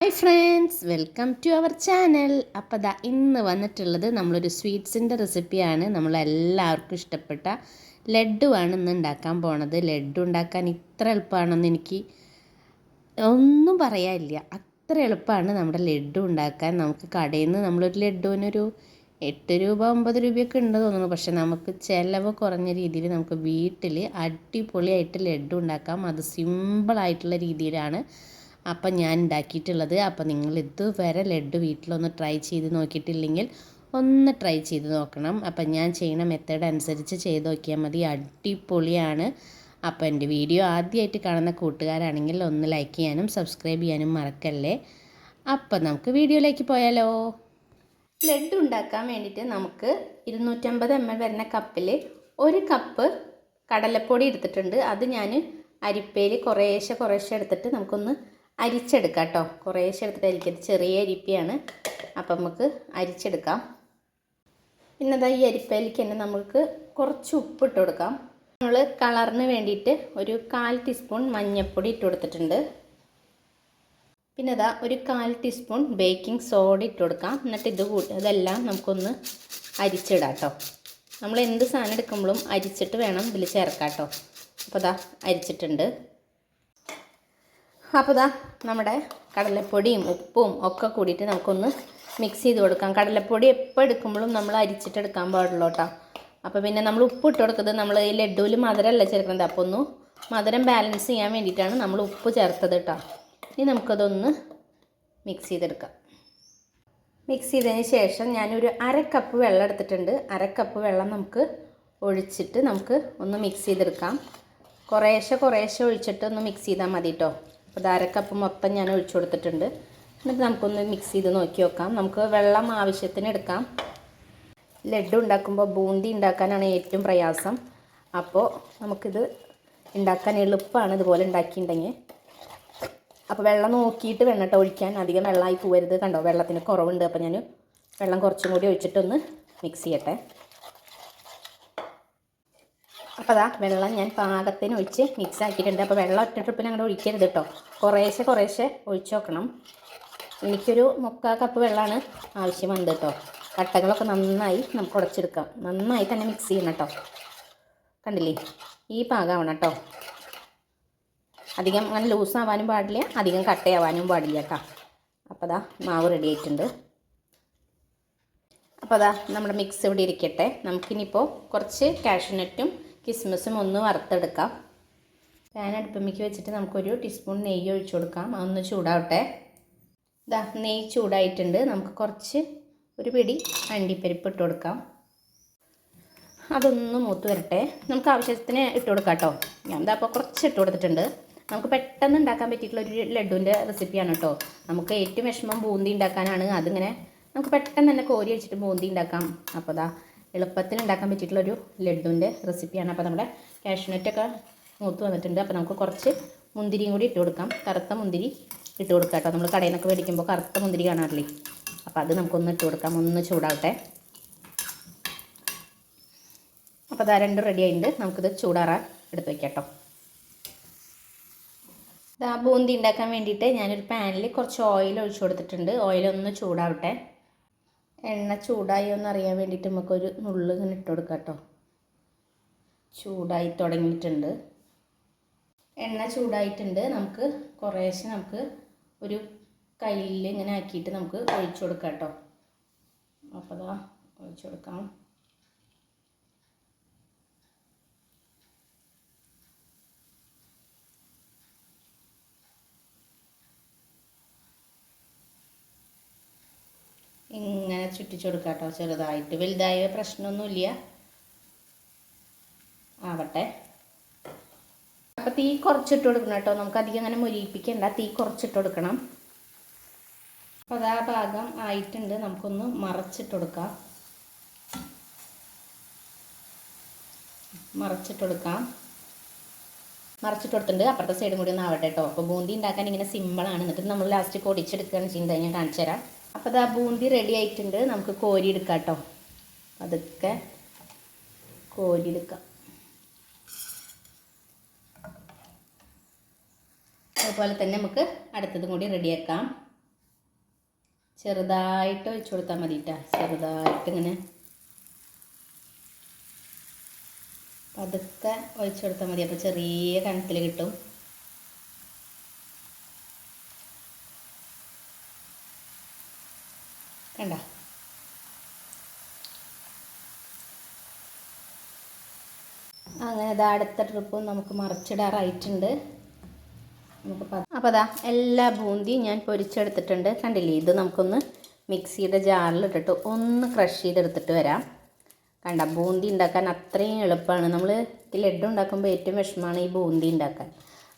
Hi friends welcome to our channel. അപ്പോൾ ദാ ഇന്ന് വന്നിട്ടുള്ളത് നമ്മളൊരു സ്വീറ്റ്സിന്റെ റെസിപ്പിയാണ്. നമ്മളെല്ലാവർക്കും ഇഷ്ടപ്പെട്ട ലഡുവാണ് ഇന്ന് ഉണ്ടാക്കാൻ പോണത്. ലഡു ഉണ്ടാക്കാൻ ഇത്ര എളുപ്പമാണെന്ന് എനിക്ക് ഒന്നും പറയാനില്ല. അത്ര എളുപ്പമാണ് നമ്മുടെ ലഡു ഉണ്ടാക്കാൻ. നമുക്ക് കടയിൽ നിന്ന് നമ്മളൊരു ലഡുവിനൊരു എട്ട് രൂപ ഒമ്പത് രൂപയൊക്കെ ഉണ്ട് തോന്നുന്നു. പക്ഷെ നമുക്ക് ചിലവ് കുറഞ്ഞ രീതിയിൽ നമുക്ക് വീട്ടിൽ അടിപൊളിയായിട്ട് ലഡു ഉണ്ടാക്കാം. അത് സിമ്പിളായിട്ടുള്ള രീതിയിലാണ് അപ്പം ഞാൻ ഉണ്ടാക്കിയിട്ടുള്ളത്. അപ്പം നിങ്ങൾ ഇതുവരെ ലഡു വീട്ടിലൊന്ന് ട്രൈ ചെയ്ത് നോക്കിയിട്ടില്ലെങ്കിൽ ഒന്ന് ട്രൈ ചെയ്ത് നോക്കണം. അപ്പം ഞാൻ ചെയ്യുന്ന മെത്തേഡ് അനുസരിച്ച് ചെയ്ത് നോക്കിയാൽ മതി. അടിപൊളിയാണ്. അപ്പോൾ എന്റെ വീഡിയോ ആദ്യമായിട്ട് കാണുന്ന കൂട്ടുകാരാണെങ്കിൽ ഒന്ന് ലൈക്ക് ചെയ്യാനും സബ്സ്ക്രൈബ് ചെയ്യാനും മറക്കല്ലേ? അപ്പം നമുക്ക് വീഡിയോയിലേക്ക് പോയാലോ? ലഡു ഉണ്ടാക്കാൻ വേണ്ടിയിട്ട് നമുക്ക് ഇരുന്നൂറ്റമ്പത് എം എൽ വരുന്ന കപ്പിൽ ഒരു കപ്പ് കടലപ്പൊടി എടുത്തിട്ടുണ്ട്. അത് ഞാൻ അരിപ്പയിൽ കുറേശ്ശെ കുറേശ്ശെ എടുത്തിട്ട് നമുക്കൊന്ന് അരിച്ചെടുക്കാം കേട്ടോ. കുറേശ്ശെ എടുത്തിട്ട് അരിക്കരുത് ചെറിയ അരിപ്പയാണ്. അപ്പം നമുക്ക് അരിച്ചെടുക്കാം. പിന്നെ അതാ ഈ അരിപ്പയിലേക്ക് തന്നെ നമുക്ക് കുറച്ച് ഉപ്പ് ഇട്ട് കൊടുക്കാം. നമ്മൾ കളറിന് വേണ്ടിയിട്ട് ഒരു കാൽ ടീസ്പൂൺ മഞ്ഞൾപ്പൊടി ഇട്ട് കൊടുത്തിട്ടുണ്ട്. പിന്നെ ഒരു കാൽ ടീസ്പൂൺ ബേക്കിംഗ് സോഡ ഇട്ട് കൊടുക്കാം. എന്നിട്ട് ഇത് കൂട്ടി ഇതെല്ലാം നമുക്കൊന്ന് അരിച്ചിടാം കേട്ടോ. നമ്മൾ എന്ത് സാധനം എടുക്കുമ്പോഴും അരിച്ചിട്ട് വേണം ഇതിൽ ചേർക്കാം കേട്ടോ. അപ്പോൾ അതാ അരിച്ചിട്ടുണ്ട്. അപ്പോൾ ഇതാ നമ്മുടെ കടലപ്പൊടിയും ഉപ്പും ഒക്കെ കൂടിയിട്ട് നമുക്കൊന്ന് മിക്സ് ചെയ്ത് കൊടുക്കാം. കടലപ്പൊടി എപ്പോൾ എടുക്കുമ്പോഴും നമ്മൾ അരിച്ചിട്ടെടുക്കാൻ പാടുള്ളൂ കേട്ടോ. അപ്പോൾ പിന്നെ നമ്മൾ ഉപ്പ് ഇട്ട് കൊടുക്കുന്നത് നമ്മൾ ഈ ലഡുവിൽ മധുരമല്ല ചേർക്കുന്നത്? അപ്പോൾ ഒന്ന് മധുരം ബാലൻസ് ചെയ്യാൻ വേണ്ടിയിട്ടാണ് നമ്മൾ ഉപ്പ് ചേർത്തത് കേട്ടോ. ഇനി നമുക്കതൊന്ന് മിക്സ് ചെയ്തെടുക്കാം. മിക്സ് ചെയ്തതിന് ശേഷം ഞാനൊരു അര കപ്പ് വെള്ളം എടുത്തിട്ടുണ്ട്. അര കപ്പ് വെള്ളം നമുക്ക് ഒഴിച്ചിട്ട് നമുക്ക് ഒന്ന് മിക്സ് ചെയ്തെടുക്കാം. കുറേശ്ശെ കുറേശ്ശെ ഒഴിച്ചിട്ട് ഒന്ന് മിക്സ് ചെയ്താൽ മതി കേട്ടോ. അപ്പോൾ അരക്കപ്പ് മൊത്തം ഞാൻ ഒഴിച്ചു കൊടുത്തിട്ടുണ്ട്. എന്നിട്ട് നമുക്കൊന്ന് മിക്സ് ചെയ്ത് നോക്കി നോക്കാം. നമുക്ക് വെള്ളം ആവശ്യത്തിന് എടുക്കാം. ലഡു ഉണ്ടാക്കുമ്പോൾ ബൂന്തി ഉണ്ടാക്കാനാണ് ഏറ്റവും പ്രയാസം. അപ്പോൾ നമുക്കിത് ഉണ്ടാക്കാൻ എളുപ്പമാണ് ഇതുപോലെ ഉണ്ടാക്കിയിട്ടുണ്ടെങ്കിൽ അപ്പോൾ വെള്ളം നോക്കിയിട്ട് വേണം കേട്ടോ ഒഴിക്കാൻ. അധികം വെള്ളമായി പോകരുത് കണ്ടോ? വെള്ളത്തിന് കുറവുണ്ട്. അപ്പോൾ ഞാൻ വെള്ളം കുറച്ചും കൂടി ഒഴിച്ചിട്ടൊന്ന് മിക്സ് ചെയ്യട്ടെ. അപ്പോൾ അതാ വെള്ളം ഞാൻ പാകത്തിന് ഒഴിച്ച് മിക്സ് ആക്കിയിട്ടുണ്ട്. അപ്പോൾ വെള്ളം ഒറ്റ ട്രിപ്പിൽ അങ്ങോട്ട് ഒഴിക്കരുത് കേട്ടോ കുറേശ്ശെ കുറേശ്ശെ ഒഴിച്ച് നോക്കണം എനിക്കൊരു മുക്കാൽ കപ്പ് വെള്ളമാണ് ആവശ്യം വന്നത് കേട്ടോ കട്ടകളൊക്കെ നന്നായി നമുക്ക് ഉടച്ചെടുക്കാം. നന്നായി തന്നെ മിക്സ് ചെയ്യണം കേട്ടോ കണ്ടില്ലേ? ഈ പാകമാവണം കേട്ടോ അധികം അങ്ങനെ ലൂസ് ആവാനും പാടില്ല. അധികം കട്ടയാവാനും പാടില്ല കേട്ടോ അപ്പോൾ അതാ മാവ് റെഡി ആയിട്ടുണ്ട്. അപ്പോൾ അതാ നമ്മുടെ മിക്സ് ഇവിടെ ഇരിക്കട്ടെ. നമുക്കിനിപ്പോൾ കുറച്ച് കാഷ്യൂനട്ടും കിസ്മിസും ഒന്ന് വറുത്തെടുക്കാം. പാൻ അടുപ്പമ്മയ്ക്ക് വെച്ചിട്ട് നമുക്കൊരു ടീസ്പൂൺ നെയ്യ് ഒഴിച്ചു കൊടുക്കാം. അതൊന്ന് ചൂടാവട്ടെ. ഇതാ നെയ്യ് ചൂടായിട്ടുണ്ട്. നമുക്ക് കുറച്ച് ഒരു പിടി അണ്ടിപ്പരിപ്പ് ഇട്ട് കൊടുക്കാം. അതൊന്ന് മൂത്ത് വരട്ടെ. നമുക്ക് ആവശ്യത്തിന് ഇട്ട് കൊടുക്കാം കേട്ടോ. ഞാൻ ഇതാ അപ്പോൾ കുറച്ച് ഇട്ട് കൊടുത്തിട്ടുണ്ട്. നമുക്ക് പെട്ടെന്ന് ഉണ്ടാക്കാൻ പറ്റിയിട്ടുള്ള ഒരു ലഡുവിന്റെ റെസിപ്പിയാണ് കേട്ടോ. നമുക്ക് ഏറ്റവും വിഷമം ബൂന്തി ഉണ്ടാക്കാനാണ്. അതിങ്ങനെ നമുക്ക് പെട്ടെന്ന് തന്നെ കോരി വെച്ചിട്ട് ബൂന്തി ഉണ്ടാക്കാം. അപ്പോൾ അതാ എളുപ്പത്തിൽ ഉണ്ടാക്കാൻ പറ്റിയിട്ടുള്ളൊരു ലഡുവിന്റെ റെസിപ്പിയാണ്. അപ്പോൾ നമ്മുടെ കാഷ്നട്ടൊക്കെ മൂത്ത് വന്നിട്ടുണ്ട്. അപ്പോൾ നമുക്ക് കുറച്ച് മുന്തിരിയും കൂടി ഇട്ട് കൊടുക്കാം. കറുത്ത മുന്തിരി ഇട്ട് കൊടുക്കാം കേട്ടോ. നമ്മൾ കടയിൽ നിന്നൊക്കെ മേടിക്കുമ്പോൾ കറുത്ത മുന്തിരി കാണാറില്ലേ? അപ്പോൾ അത് നമുക്കൊന്ന് ഇട്ട് കൊടുക്കാം. ഒന്ന് ചൂടാവട്ടെ. അപ്പോൾ അതാ രണ്ടും റെഡി ആയിട്ടുണ്ട്. നമുക്കിത് ചൂടാറാൻ എടുത്ത് വയ്ക്കാം കേട്ടോ. ഇതാ ബൂന്തി ഉണ്ടാക്കാൻ വേണ്ടിയിട്ട് ഞാനൊരു പാനിൽ കുറച്ച് ഓയിൽ ഒഴിച്ചു കൊടുത്തിട്ടുണ്ട്. ഓയിലൊന്ന് ചൂടാവട്ടെ. എണ്ണ ചൂടായോ എന്ന് അറിയാൻ വേണ്ടിയിട്ട് നമുക്കൊരു നുള്ളു ഇങ്ങനെ ഇട്ട് കൊടുക്കാം കേട്ടോ ചൂടായി തുടങ്ങിയിട്ടുണ്ട്. എണ്ണ ചൂടായിട്ടുണ്ട്. നമുക്ക് കുറേശ്ശെ നമുക്ക് ഒരു കയ്യിൽ ഇങ്ങനെ ആക്കിയിട്ട് നമുക്ക് ഒഴിച്ചു കൊടുക്കാം കേട്ടോ അപ്പോൾ ഒഴിച്ചു കൊടുക്കാം. ഇങ്ങനെ ചുറ്റിച്ചു കൊടുക്കാം കേട്ടോ ചെറുതായിട്ട് വലുതായ പ്രശ്നമൊന്നുമില്ല. ആവട്ടെ. അപ്പോൾ തീ കുറച്ചിട്ട് കൊടുക്കണം കേട്ടോ. നമുക്ക് അധികം അങ്ങനെ മുരിയിപ്പിക്കേണ്ട. തീ കുറച്ചിട്ട് കൊടുക്കണം അപ്പോൾ അതാ ഭാഗം ആയിട്ടുണ്ട്. നമുക്കൊന്ന് മറച്ചിട്ട് കൊടുക്കാം മറച്ചിട്ട് കൊടുക്കാം മറച്ചിട്ട് കൊടുത്തിട്ടുണ്ട് അപ്പുറത്തെ സൈഡും കൂടി ഒന്ന് ആവട്ടെ കേട്ടോ. അപ്പോൾ ബൂന്തി ഉണ്ടാക്കാൻ ഇങ്ങനെ സിമ്പിളാണ് എന്നിട്ട് നമ്മൾ ലാസ്റ്റ് പൊടിച്ചെടുക്കുകയാണ് ചെയ്യുന്നത്. ഞാൻ കാണിച്ചു തരാം അപ്പോൾ ഇതാ ബൂന്തി റെഡി ആയിട്ടുണ്ട്. നമുക്ക് കോരി എടുക്കാം കേട്ടോ അതൊക്കെ കോരി എടുക്കാം. അതുപോലെ തന്നെ നമുക്ക് അടുത്തതും കൂടി റെഡിയാക്കാം ചെറുതായിട്ട് ഒഴിച്ചു കൊടുത്താൽ മതി ചെറുതായിട്ട് ഇങ്ങനെ. പതുക്കെ ഒഴിച്ചു കൊടുത്താൽ മതി. അപ്പോൾ ചെറിയ കണത്തിൽ കിട്ടും കണ്ട അങ്ങനെ ഇതാ അടുത്ത ട്രിപ്പും നമുക്ക് മറിച്ചിടാറായിട്ടുണ്ട്. നമുക്ക് അപ്പോൾ അതാ എല്ലാ ബൂന്തിയും ഞാൻ പൊരിച്ചെടുത്തിട്ടുണ്ട്. കണ്ടില്ലേ? ഇത് നമുക്കൊന്ന് മിക്സിയുടെ ജാറിലിട്ടിട്ട് ഒന്ന് ക്രഷ് ചെയ്തെടുത്തിട്ട് വരാം. കണ്ട ബൂന്തി ഉണ്ടാക്കാൻ അത്രയും എളുപ്പമാണ് നമ്മൾ ലെഡ് ഉണ്ടാക്കുമ്പോൾ ഏറ്റവും വിഷമമാണ് ഈ ബൂന്തി ഉണ്ടാക്കാൻ.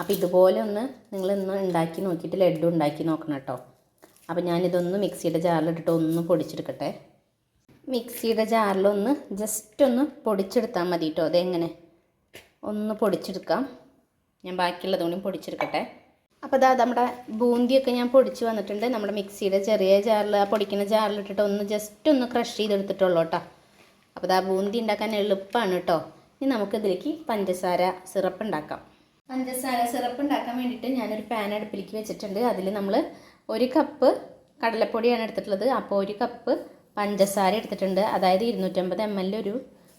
അപ്പോൾ ഇതുപോലെ ഒന്ന് നിങ്ങൾ ഇന്ന് ഉണ്ടാക്കി നോക്കിയിട്ട് ലെഡ് ഉണ്ടാക്കി നോക്കണം കേട്ടോ. അപ്പോൾ ഞാനിതൊന്ന് മിക്സിയുടെ ജാറിലിട്ടിട്ട് ഒന്ന് പൊടിച്ചെടുക്കട്ടെ. മിക്സിയുടെ ജാറിലൊന്ന് ജസ്റ്റ് ഒന്ന് പൊടിച്ചെടുത്താൽ മതി കേട്ടോ. അതെങ്ങനെ? ഒന്ന് പൊടിച്ചെടുക്കാം. ഞാൻ ബാക്കിയുള്ളത് കൂടി പൊടിച്ചെടുക്കട്ടെ. അപ്പോൾ അതാ നമ്മുടെ ബൂന്തിയൊക്കെ ഞാൻ പൊടിച്ച് വന്നിട്ടുണ്ട്. നമ്മുടെ മിക്സിയുടെ ചെറിയ ജാറിൽ ആ പൊടിക്കുന്ന ജാറിലിട്ടിട്ട് ഒന്ന് ജസ്റ്റ് ഒന്ന് ക്രഷ് ചെയ്തെടുത്തിട്ടുള്ളൂ കേട്ടോ അപ്പോൾ അതാ ബൂന്തി ഉണ്ടാക്കാൻ എളുപ്പമാണ് കേട്ടോ ഇനി നമുക്കിതിലേക്ക് പഞ്ചസാര സിറപ്പ് ഉണ്ടാക്കാം. പഞ്ചസാര സിറപ്പ് ഉണ്ടാക്കാൻ വേണ്ടിയിട്ട് ഞാനൊരു പാൻ അടുപ്പിലേക്ക് വെച്ചിട്ടുണ്ട്. അതിൽ നമ്മൾ ഒരു കപ്പ് കടലപ്പൊടിയാണ് എടുത്തിട്ടുള്ളത്. അപ്പോൾ ഒരു കപ്പ് പഞ്ചസാര എടുത്തിട്ടുണ്ട്. അതായത് ഇരുന്നൂറ്റമ്പത് എം എൽ ഒരു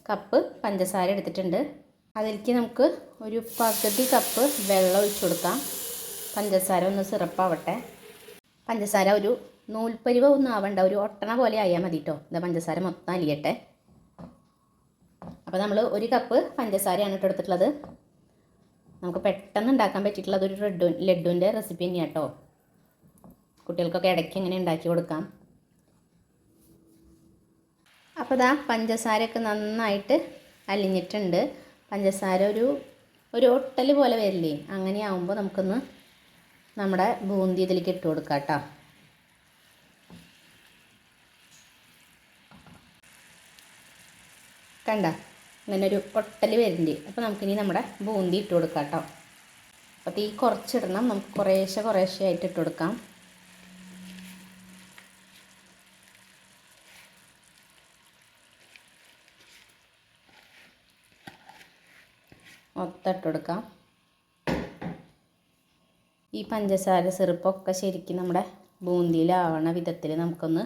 കപ്പ് പഞ്ചസാര എടുത്തിട്ടുണ്ട്. അതിലേക്ക് നമുക്ക് ഒരു പകുതി കപ്പ് വെള്ളം ഒഴിച്ചു കൊടുക്കാം. പഞ്ചസാര ഒന്ന് സിറപ്പാവട്ടെ. പഞ്ചസാര ഒരു നൂൽപ്പരിവ ഒന്നും ആവണ്ട ഒരു ഒട്ടണ പോലെ ആയാൽ മതി കേട്ടോ എന്താ പഞ്ചസാര മൊത്തം അലിയട്ടെ. അപ്പോൾ നമ്മൾ ഒരു കപ്പ് പഞ്ചസാരയാണ് ഇട്ട് എടുത്തിട്ടുള്ളത് നമുക്ക് പെട്ടെന്ന് ഉണ്ടാക്കാൻ പറ്റിയിട്ടുള്ളത് ഒരു ലഡു ലഡുവിന്റെ റെസിപ്പി തന്നെയാണ് കേട്ടോ കുട്ടികൾക്കൊക്കെ ഇടയ്ക്ക് ഇങ്ങനെ ഉണ്ടാക്കി കൊടുക്കാം. അപ്പോൾ ഇതാ പഞ്ചസാരയൊക്കെ നന്നായിട്ട് അലിഞ്ഞിട്ടുണ്ട്. പഞ്ചസാര ഒരു ഒരു ഒട്ടൽ പോലെ വരില്ലേ? അങ്ങനെ ആവുമ്പോൾ നമുക്കൊന്ന് നമ്മുടെ ബൂന്തി ഇതിലേക്ക് ഇട്ട് കൊടുക്കാം കേട്ടോ കണ്ട? ഇങ്ങനെ ഒരു ഒട്ടൽ വരുന്നുണ്ട് അപ്പോൾ നമുക്കിനി നമ്മുടെ ബൂന്തി ഇട്ട് കൊടുക്കാം കേട്ടോ അപ്പോൾ തീ കുറച്ചിടണം. നമുക്ക് കുറേശ്ശെ കുറേശ്ശെ ആയിട്ട് ഇട്ട് കൊടുക്കാം. മൊത്തം കൊടുക്കാം ഈ പഞ്ചസാര സിറപ്പൊക്കെ ശരിക്കും നമ്മുടെ ബൂന്തിയിലാവണ വിധത്തിൽ നമുക്കൊന്ന്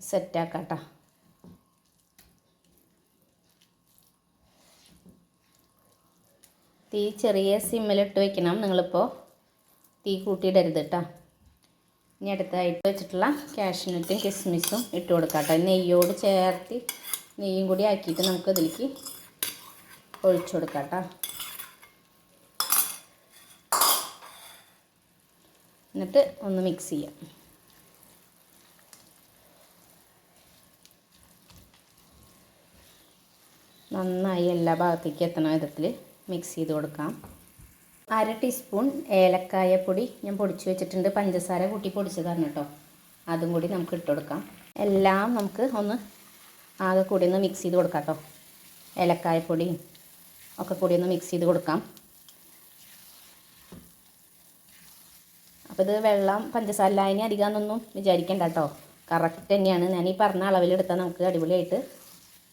സെറ്റാക്കാം കേട്ടോ തീ ചെറിയ സിമ്മിലിട്ട് വെക്കണം. നിങ്ങളിപ്പോൾ തീ കൂട്ടിയിടരുത് കേട്ടോ ഇനി അടുത്തായിട്ട് വെച്ചിട്ടുള്ള കാഷ്നട്ടും കിസ്മിസും ഇട്ട് കൊടുക്കാം കേട്ടോ നെയ്യോട് ചേർത്ത് നെയ്യും കൂടി ആക്കിയിട്ട് നമുക്ക് ഇതിലേക്ക് ഒഴിച്ചു കൊടുക്കാം കേട്ടോ എന്നിട്ട് ഒന്ന് മിക്സ് ചെയ്യാം. നന്നായി എല്ലാ ഭാഗത്തേക്ക് എത്തണ വിധത്തിൽ മിക്സ് ചെയ്ത് കൊടുക്കാം. അര ടീസ്പൂൺ ഏലക്കായ പൊടി ഞാൻ പൊടിച്ച് വെച്ചിട്ടുണ്ട്. പഞ്ചസാര കൂട്ടി പൊടിച്ചതാണ് കേട്ടോ അതും കൂടി നമുക്ക് ഇട്ട് കൊടുക്കാം. എല്ലാം നമുക്ക് ഒന്ന് ആകെ കൂടി ഒന്ന് മിക്സ് ചെയ്ത് കൊടുക്കാം കേട്ടോ ഏലക്കായപ്പൊടിയും ഒക്കെ കൂടി ഒന്ന് മിക്സ് ചെയ്ത് കൊടുക്കാം. അപ്പോൾ ഇത് വെള്ളം പഞ്ചസാര ലായനി അധികമെന്നൊന്നും വിചാരിക്കണ്ട കേട്ടോ കറക്റ്റ് തന്നെയാണ്. ഞാൻ ഈ പറഞ്ഞ അളവിലെടുത്താൽ നമുക്ക് അടിപൊളിയായിട്ട്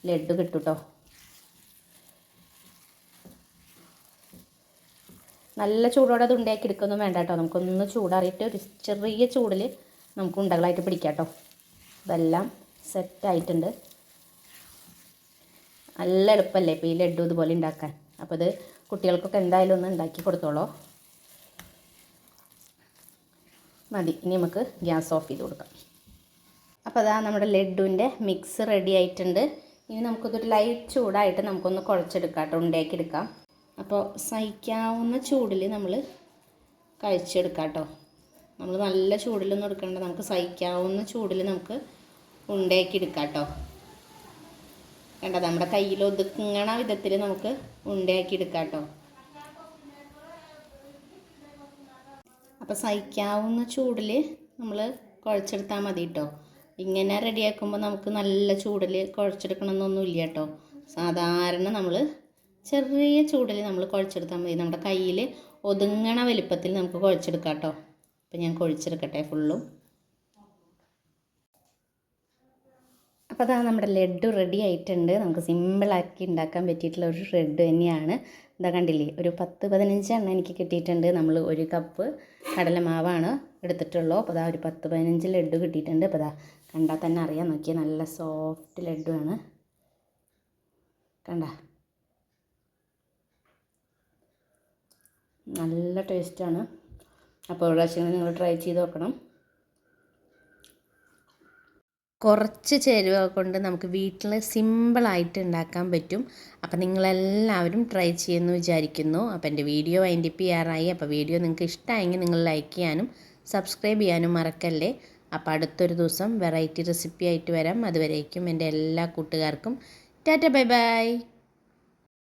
ലഡു കിട്ടും കേട്ടോ നല്ല ചൂടോടെ അത് ഉണ്ടാക്കി എടുക്കൊന്നും വേണ്ട കേട്ടോ നമുക്കൊന്ന് ചൂടാറിയിട്ട് ഒരു ചെറിയ ചൂടിൽ നമുക്ക് ഉണ്ടകളായിട്ട് പിടിക്കാം കേട്ടോ ഇതെല്ലാം സെറ്റായിട്ടുണ്ട് നല്ല എളുപ്പമല്ലേ ഇപ്പോൾ ഈ ലഡു ഇതുപോലെ ഉണ്ടാക്കാൻ? അപ്പോൾ ഇത് കുട്ടികൾക്കൊക്കെ എന്തായാലും ഒന്ന് ഉണ്ടാക്കി കൊടുത്തോളൂ. മതി ഇനി നമുക്ക് ഗ്യാസ് ഓഫ് ചെയ്ത് കൊടുക്കാം. അപ്പോൾ അതാ നമ്മുടെ ലഡുവിന്റെ മിക്സ് റെഡി ആയിട്ടുണ്ട്. ഇനി നമുക്കിതൊരു ലൈറ്റ് ചൂടായിട്ട് നമുക്കൊന്ന് കുഴച്ചെടുക്കാം കേട്ടോ ഉണ്ടാക്കി എടുക്കാം അപ്പോൾ സഹിക്കാവുന്ന ചൂടിൽ നമ്മൾ കഴിച്ചെടുക്കാം കേട്ടോ. നമ്മൾ നല്ല ചൂടിലൊന്നും എടുക്കേണ്ട നമുക്ക് സഹിക്കാവുന്ന ചൂടിൽ നമുക്ക് ഉണ്ടാക്കി എടുക്കാം കേട്ടോ. കണ്ട നമ്മുടെ കയ്യിൽ ഒതുങ്ങണ വിധത്തിൽ നമുക്ക് ഉണ്ടയാക്കി എടുക്കാം കേട്ടോ. അപ്പോൾ സഹിക്കാവുന്ന ചൂടിൽ നമ്മൾ കുഴച്ചെടുത്താൽ മതി കേട്ടോ. ഇങ്ങനെ റെഡിയാക്കുമ്പോൾ നമുക്ക് നല്ല ചൂടിൽ കുഴച്ചെടുക്കണമെന്നൊന്നുമില്ല കേട്ടോ. സാധാരണ നമ്മൾ ചെറിയ ചൂടിൽ നമ്മൾ കുഴച്ചെടുത്താൽ മതി. നമ്മുടെ കയ്യിൽ ഒതുങ്ങണ വലിപ്പത്തിൽ നമുക്ക് കുഴച്ചെടുക്കാം കേട്ടോ. അപ്പോൾ ഞാൻ കുഴിച്ചെടുക്കട്ടെ ഫുള്ളും അപ്പോൾ അതാ നമ്മുടെ ലഡ്ഡു റെഡി ആയിട്ടുണ്ട്. നമുക്ക് സിമ്പിളാക്കി ഉണ്ടാക്കാൻ പറ്റിയിട്ടുള്ള ഒരു ലഡ്ഡു തന്നെയാണ്. എന്താ കണ്ടില്ലേ ഒരു പത്ത് പതിനഞ്ച് എണ്ണം എനിക്ക് കിട്ടിയിട്ടുണ്ട്. നമ്മൾ ഒരു കപ്പ് കടലമാവാണ് എടുത്തിട്ടുള്ളൂ. അപ്പോൾ അതാ ഒരു പത്ത് പതിനഞ്ച് ലഡു കിട്ടിയിട്ടുണ്ട്. അപ്പോൾ അതാ കണ്ടാൽ തന്നെ അറിയാൻ നോക്കിയാൽ നല്ല സോഫ്റ്റ് ലഡ്ഡു ആണ്. കണ്ട? നല്ല ടേസ്റ്റാണ് അപ്പോൾ ഒരു പ്രാവശ്യം നിങ്ങൾ ട്രൈ ചെയ്ത് നോക്കണം. കുറച്ച് ചേരുവ കൊണ്ട് നമുക്ക് വീട്ടിൽ സിമ്പിളായിട്ട് ഉണ്ടാക്കാൻ പറ്റും. അപ്പോൾ നിങ്ങളെല്ലാവരും ട്രൈ ചെയ്യുമെന്ന് വിചാരിക്കുന്നു. അപ്പോൾ എന്റെ വീഡിയോ വൈൻഡിപ്പ് ചെയ്യാറായി. അപ്പോൾ വീഡിയോ നിങ്ങൾക്ക് ഇഷ്ടമായെങ്കിൽ നിങ്ങൾ ലൈക്ക് ചെയ്യാനും സബ്സ്ക്രൈബ് ചെയ്യാനും മറക്കല്ലേ? അപ്പോൾ അടുത്തൊരു ദിവസം വെറൈറ്റി റെസിപ്പി ആയിട്ട് വരാം. അതുവരേക്കും എന്റെ എല്ലാ കൂട്ടുകാർക്കും. Tata bye bye.